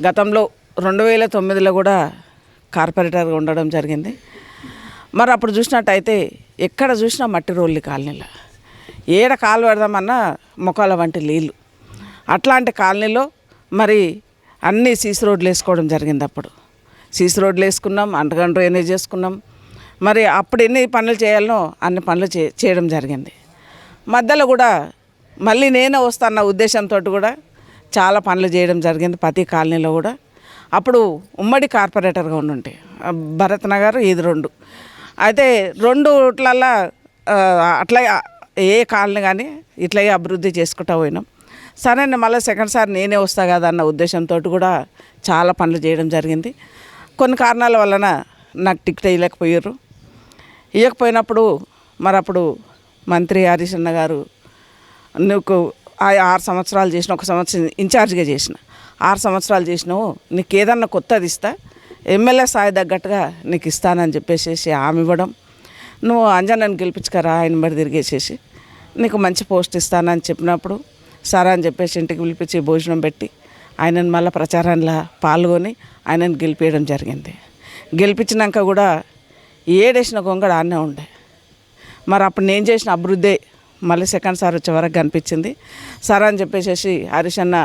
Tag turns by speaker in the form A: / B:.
A: గతంలో రెండు వేల తొమ్మిదిలో కూడా కార్పొరేటర్గా ఉండడం జరిగింది. మరి అప్పుడు చూసినట్టయితే ఎక్కడ చూసినా మట్టి రోళ్ళు కాలనీలో. ఏడ కాలు పెడదామన్నా మొక్కల వంటి నీళ్ళు అట్లాంటి కాలనీలో మరి అన్నీ సీసీ రోడ్లు వేసుకోవడం జరిగింది అప్పుడు. సీసీ రోడ్లు వేసుకున్నాం అండర్గ్రౌండ్ డ్రైనేజ్ చేసుకున్నాం. మరి అప్పుడు ఎన్ని పనులు చేయాలనో అన్ని పనులు చే చేయడం జరిగింది. మధ్యలో కూడా మళ్ళీ నేనే వస్తాన్న ఉద్దేశంతో కూడా చాలా పనులు చేయడం జరిగింది ప్రతి కాలనీలో కూడా. అప్పుడు ఉమ్మడి కార్పొరేటర్గా ఉండుంటే భరత్ నగర్ ఇది రెండు. అయితే రెండుట్లల్లా అట్లా ఏ కాలనీ కానీ ఇట్లా అభివృద్ధి చేసుకుంటూ పోయినాం. సరే మళ్ళీ సెకండ్ సారి నేనే వస్తా కదా అన్న ఉద్దేశంతో కూడా చాలా పనులు చేయడం జరిగింది. కొన్ని కారణాల వలన నాకు టికెట్ ఇవ్వలేకపోయారు ఇవ్వకపోయినప్పుడు మరి అప్పుడు మంత్రి హరీష్ అన్న గారు నువ్వు ఆరు సంవత్సరాలు చేసిన ఒక సంవత్సరం ఇన్ఛార్జ్గా చేసిన. ఆరు సంవత్సరాలు చేసినావు నీకు ఏదన్నా కొత్తది ఇస్తా ఎమ్మెల్యే స్థాయి తగ్గట్టుగా నీకు ఇస్తానని చెప్పేసి ఆమె ఇవ్వడం. నువ్వు అంజనాన్ని గెలిపించుకరా ఆయన బడి తిరిగేసేసి. నీకు మంచి పోస్ట్ ఇస్తానని చెప్పినప్పుడు సరే అని చెప్పేసి ఇంటికి పిలిపించి భోజనం పెట్టి ఆయనను మళ్ళీ ప్రచారంలో పాల్గొని ఆయనను గెలిపేయడం జరిగింది. గెలిపించినాక కూడా ఏడేసిన గొంగడ ఆడనే ఉండే. మరి అప్పుడు నేను చేసిన అభివృద్ధి మళ్ళీ సెకండ్ సార్ వచ్చే వరకు కనిపించింది. సార్ అని చెప్పేసి హరీష్ అన్న